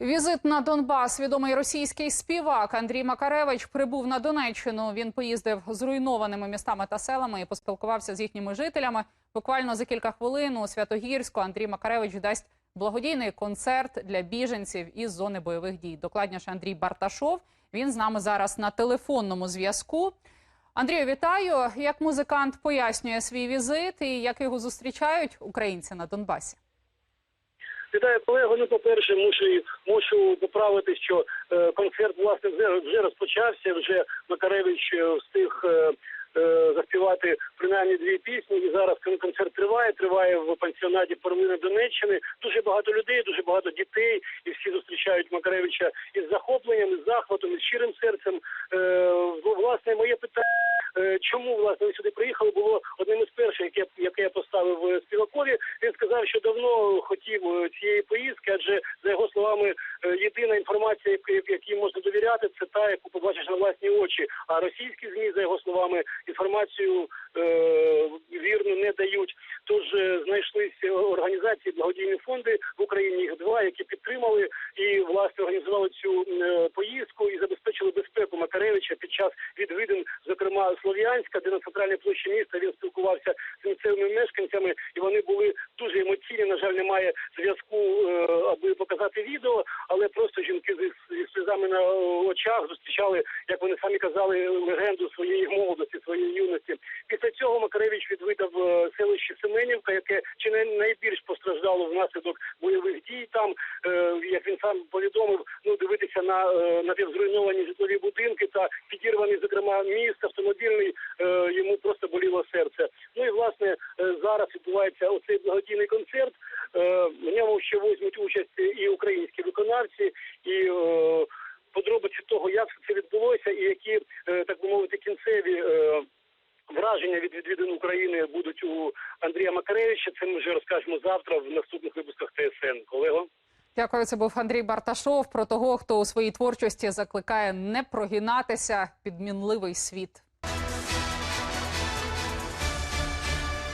Візит на Донбас. Відомий російський співак Андрій Макаревич прибув на Донеччину. Він поїздив зруйнованими містами та селами і поспілкувався з їхніми жителями. Буквально за кілька хвилин у Святогірську Андрій Макаревич дасть благодійний концерт для біженців із зони бойових дій. Докладніше Андрій Барташов. Він з нами зараз на телефонному зв'язку. Андрію, вітаю. Як музикант пояснює свій візит і як його зустрічають українці на Донбасі? Вітаю колего. Ну, по-перше, мушу мушу поправити, що е, концерт власне вже, вже розпочався. Вже Макаревич е, встиг е, е, заспівати принаймні дві пісні. І зараз концерт триває. Триває в пансіонаті Перлини Донеччини. Дуже багато людей, дуже багато дітей, і всі зустрічають Макаревича із захопленням, із захватом, із щирим серцем. Е, власне, моє питання. Е, Чому власне ви сюди приїхали? Було одним із перших, яке яке я поставив е, співакові. Він сказав, що давно хотів е, цієї поїздки, адже за його словами, єдина інформація, якій можна довіряти, це та, яку побачиш на власні очі. А російські змі, за його словами, інформацію е, вірну не дають. Тож знайшлись організації, благодійні фонди в Україні. Їх два, які підтримали і власне організували цю е, поїздку і забезпечили безпеку Макаревича під час відвідин, зокрема Слов'янська, де на центральній площі міста він спілкувався з місцевими мешканцями, і вони були дуже емоційні. На жаль, немає зв'язку, е, аби показати відео, але просто жінки з сльозами на очах зустрічали, як вони самі казали, легенду своєї молодості, своєї юності. Після цього Макаревич відвідав е, селище Семенівка, яке чи не найбільш постраждало внаслідок бойових дій. Там, е, як він сам повідомив, ну дивитися на е, напівзруйновані житлові будинки та підірваний, зокрема, міст автомобільний. Йому просто боліло серце. Ну і власне зараз відбувається оцей благодійний концерт. В ньому ще візьмуть участь і українські виконавці, і як це відбулося, і які е, так би мовити кінцеві. е, Враження від відвідин України будуть у Андрія Макаревича. Це ми вже розкажемо завтра в наступних випусках ТСН. Колего. Дякую. Це був Андрій Барташов про того, хто у своїй творчості закликає не прогинатися під мінливий світ.